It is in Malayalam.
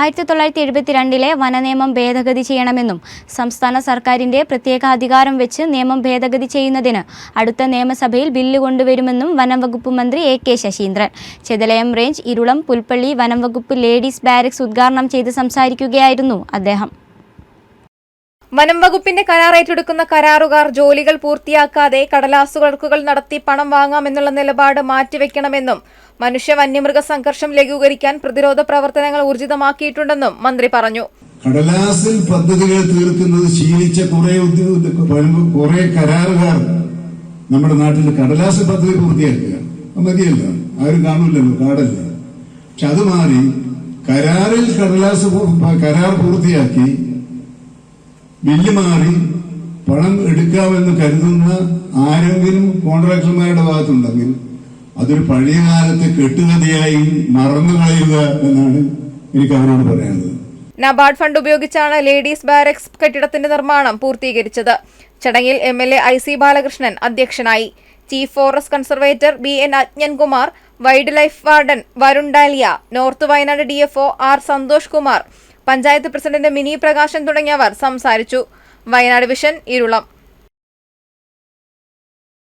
ആയിരത്തി തൊള്ളായിരത്തി എഴുപത്തിരണ്ടിലെ വനനിയമം ഭേദഗതി ചെയ്യണമെന്നും സംസ്ഥാന സർക്കാരിന്റെ പ്രത്യേക അധികാരം വെച്ച് നിയമം ഭേദഗതി ചെയ്യുന്നതിന് അടുത്ത നിയമസഭയിൽ ബില്ല് കൊണ്ടുവരുമെന്നും വനംവകുപ്പ് മന്ത്രി A K Saseendran. Chethalayam range Irulam Pulpally വനംവകുപ്പ് ലേഡീസ് ബാരക്സ് ഉദ്ഘാടനം ചെയ്ത് സംസാരിക്കുകയായിരുന്നു അദ്ദേഹം. വനം വകുപ്പിന്റെ കരാർ ഏറ്റെടുക്കുന്ന കരാറുകാർ ജോലികൾ പൂർത്തിയാക്കാതെ കടലാസുകൾക്കുകൾ നടത്തി പണം വാങ്ങാമെന്നുള്ള നിലപാട് മാറ്റിവെക്കണമെന്നും മനുഷ്യ വന്യമൃഗ സംഘർഷം ലഘൂകരിക്കാൻ പ്രതിരോധ പ്രവർത്തനങ്ങൾ ഊർജിതമാക്കിയിട്ടുണ്ടെന്നും മന്ത്രി പറഞ്ഞു. കടലാസിൽ പദ്ധതികൾ തീർക്കുന്നത് ശീലിച്ച കുറെ കുറെ കരാറുകാർ നമ്മുടെ നാട്ടിൽ കടലാസ് പദ്ധതി പൂർത്തിയാക്കുക. മതിയല്ലോ. ആരും കാണൂലല്ലോ കാടല്ല പക്ഷെ അത് മാറി കരാറിൽ കടലാസ് കരാർ പൂർത്തിയാക്കി ബില്ല് മാറി പണം എടുക്കാമെന്ന് കരുതുന്ന ആരെങ്കിലും കോൺട്രാക്ടർമാരുടെ ഭാഗത്തുണ്ടെങ്കിൽ അതൊരു പഴയ കാലത്തെ കെട്ടുകഥയായി മറന്നു കളയുക എന്നാണ് എനിക്ക് അവരോട് പറയാനുള്ളത്. നബാർഡ് ഫണ്ട് ഉപയോഗിച്ചാണ് ലേഡീസ് ബാരക്സ് കെട്ടിടത്തിന്റെ നിർമ്മാണം പൂർത്തീകരിച്ചത്. ചടങ്ങിൽ M L A I C Balakrishnan അധ്യക്ഷനായി. Chief forest conservator B N Anjankumar wildlife warden Varun Dalia north Wayanad D F R Santhosh Kumar panchayat president Mini Prakashan തുടങ്ങിയവർ സംസാരിച്ചു. വയനാട് വിഷൻ ഇരുളം.